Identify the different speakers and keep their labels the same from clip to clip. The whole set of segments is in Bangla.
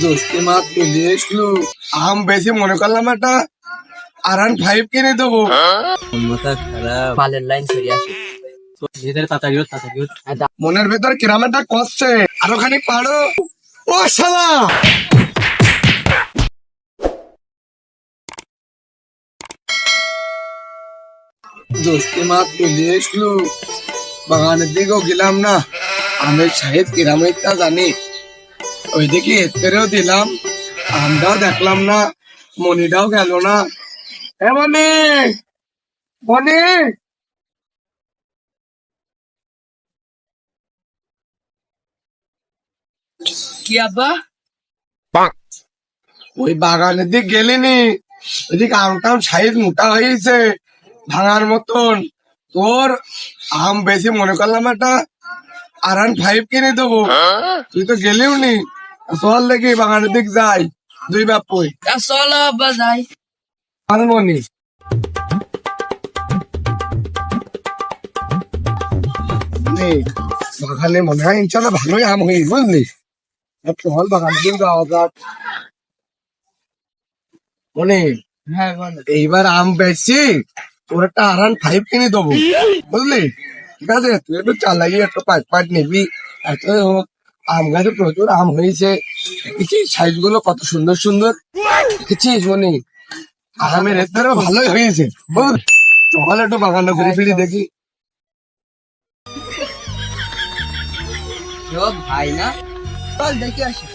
Speaker 1: মাছ চলে এসলো আম বেশি মনে করলাম একটা আর ফাইভ কিনে দেবো
Speaker 2: মাথা খারাপ
Speaker 3: মালের লাইন সরিয়ে আসে
Speaker 2: নিজেদের তাড়াতাড়ি হোক, তাড়াতাড়ি হোক।
Speaker 1: মনের ভেতর কিরাম একটা কষছে আরও খানি পারো ও শালা দোস্তি মাছ চলে এসলো বাগানের দিকেও গেলাম না আমি সাহেব কিরামিকটা জানি ওইদিকে এতেরেও দিলাম আমটাও দেখলাম না মনিটাও গেল না। এ মনি মনি!
Speaker 3: কি আব্বা?
Speaker 1: ওই বাগানের দিক গেলিনি ওইদিকে আমটাম সাইজ মোটা হয়েছে ভাঙার মতন। তোর আম বেশি মনে করলাম একটা আর ফাইভ কিনে দেবো। তুই তো গেলিও নি। চল দেখি বাগানের দিক যাই। দুই বাপুই
Speaker 3: চলো আব্বা যাই।
Speaker 1: বাগানে মনে হয় ইনশাল্লাহ ভালোই আম হয়ে বুঝলি? চল বাগান দিক যাওয়া যাক। মনে
Speaker 3: হ্যাঁ
Speaker 1: এইবার আম বেচছি তোর একটা আরান ফাইভ কিনে দেবো বুঝলি? ঠিক আছে তুই একটু চালাই একটু পাঁচ পাঁচ নিবি। এত হোক আম গাছে প্রচুর আম হয়েছে। দেখেছিস সাইজগুলো কত সুন্দর সুন্দর। দেখেছিস মনে আরামের এর ভালোই হয়েছে। চল একটু বাগানটা ঘুরে ফিরে দেখি।
Speaker 3: ভাই না? চল দেখি আসি।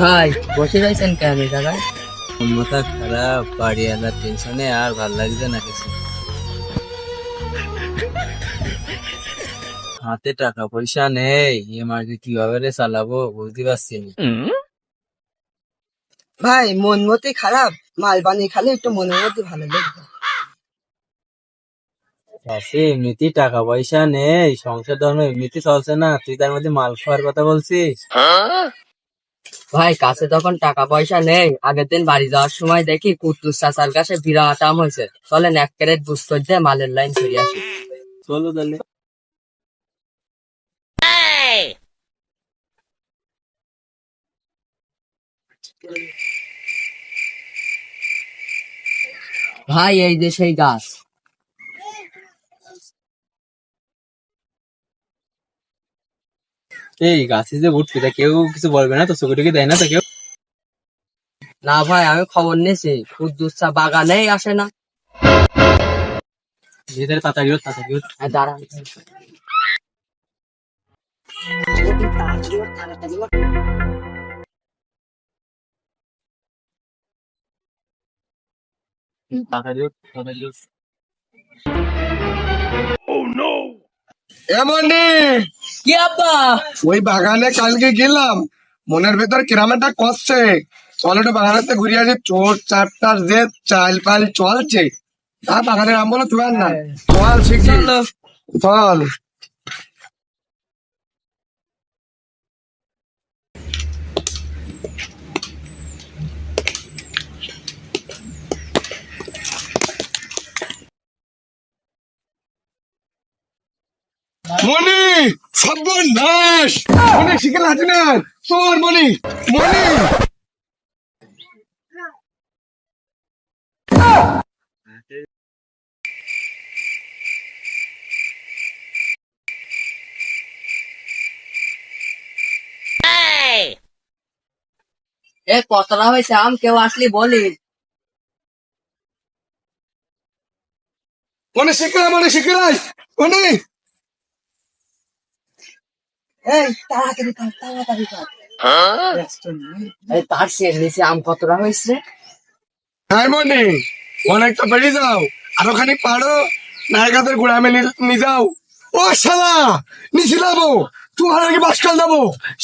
Speaker 3: ভাই বসে রয়েছেন কেন
Speaker 2: মাথা খারাপ বাড়ি আনার টেনশনে আর ভালো লাগছে না কিছু। হাতে টাকা পয়সা নেই। ইএমআই কীভাবে রে চালাবো বুঝতে পারছি না।
Speaker 4: ভাই মন মতে খারাপ মাল বানিয়ে খালে একটু মনের মধ্যে ভালো লাগবে।
Speaker 2: আছে এমনিতে টাকা পয়সা নেই সংসার ধর্ম এমনিতে চলছে না। তুই তার মধ্যে মাল খাওয়ার কথা বলছিস?
Speaker 3: ভাই কাছে তখন টাকা পয়সা নেই। আগের দিন বাড়ি যাওয়ার সময় দেখি কুত্তুর চাচার কাছে বিরাট আম হয়েছে। চলেন এক ক্যারেট বুঝতে দিয়ে মালের লাইন সরিয়ে আসি।
Speaker 2: চলো তাহলে।
Speaker 3: ভাই এই যে সেই গাছ।
Speaker 2: এই গাছে যে উঠবি তা কেউ কিছু বলবে না তো চোখে টুকে দেয় না তো কেউ?
Speaker 3: না ভাই আমি খবর নিয়েছি কুদ্দুস চা বাগানেই আসে না।
Speaker 2: তাড়াতাড়ি
Speaker 1: এমনি
Speaker 3: কি আব্বা
Speaker 1: ওই বাগানে কালকে গেলাম। মনের ভেতর কিরাম একটা কষছে চল একটু বাগানেতে ঘুরে আসি। চোর চারটার যে চাল পাল চলছে। তা বাগানের আম বলো আর না চল শিখি।
Speaker 3: চলো।
Speaker 1: মনি সর্বনাশ! মনি শিখে আছে না তোর মনি মনি
Speaker 3: এ কতটা হয়েছে আম কেউ আসলি বলি।
Speaker 1: মনে শিখে মনে শিখে মনি
Speaker 4: এই তাড়াতাড়ি কর তাড়াতাড়ি কর।
Speaker 3: এই তার সে নিচে আম কতটা হয়েছে?
Speaker 1: হ্যাঁ মনি। অনেকটা বেরিয়ে যাও। আরও খানি পারো নায়কাদের গোড়ামে নিয়ে যাও। ও শালা নিছিলাবো তোমার আগে বাসকাল যাব।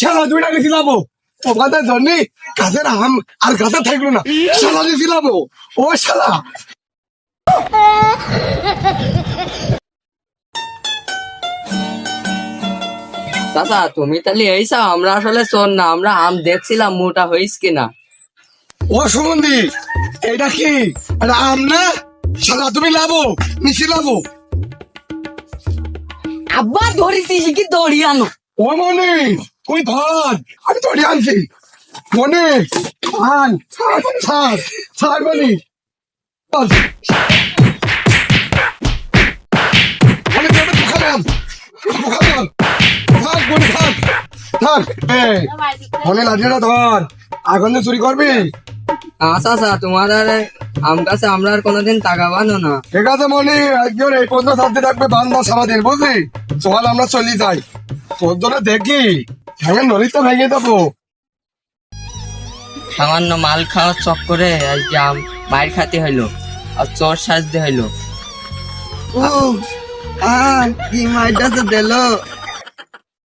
Speaker 1: শালা দুইটা নিছিলাবো ওখানে ধরনি গাছের আম আর গাছে থাকল না। শালা নিছিলাবো ও শালা।
Speaker 3: চাচা তুমি তাহলে এইসা আমরা আসলে চোর না আমরা আম দেখছিলাম মোটা হইস কিনা।
Speaker 1: ও সুমন্দি এটা কি? এটা আম না? শালা তুমি লাভো লাবো। নিছিলাবো
Speaker 3: আব্বা ধরিস কি দড়ি আনো?
Speaker 1: ও মনি তুই ধর? আমি ধরে আনছি। মনে আন ছাড় ছাড় ছাড় বলি বল। মনে তুই থাক থাক ধর। আগুন দিয়ে চুরি করবি?
Speaker 3: আচ্ছা আচ্ছা তোমার আর আম গাছে আমরা আর কোনোদিন টাকা বানো না।
Speaker 1: ঠিক আছে মনে একজন এই পর্যন্ত থাকতে থাকবে বান্ধব সারাদিন বুঝলি? চল আমরা চলি যাই। তোর জন্য দেখি ভেঙে তো ভেঙে দেবো।
Speaker 3: সামান্য মাল খাওয়ার চক্করে আজকে আম মায়ের খাতে হইল আর চোর সাজতে হইল।
Speaker 4: ও আর কি মাইটাছে দিলো?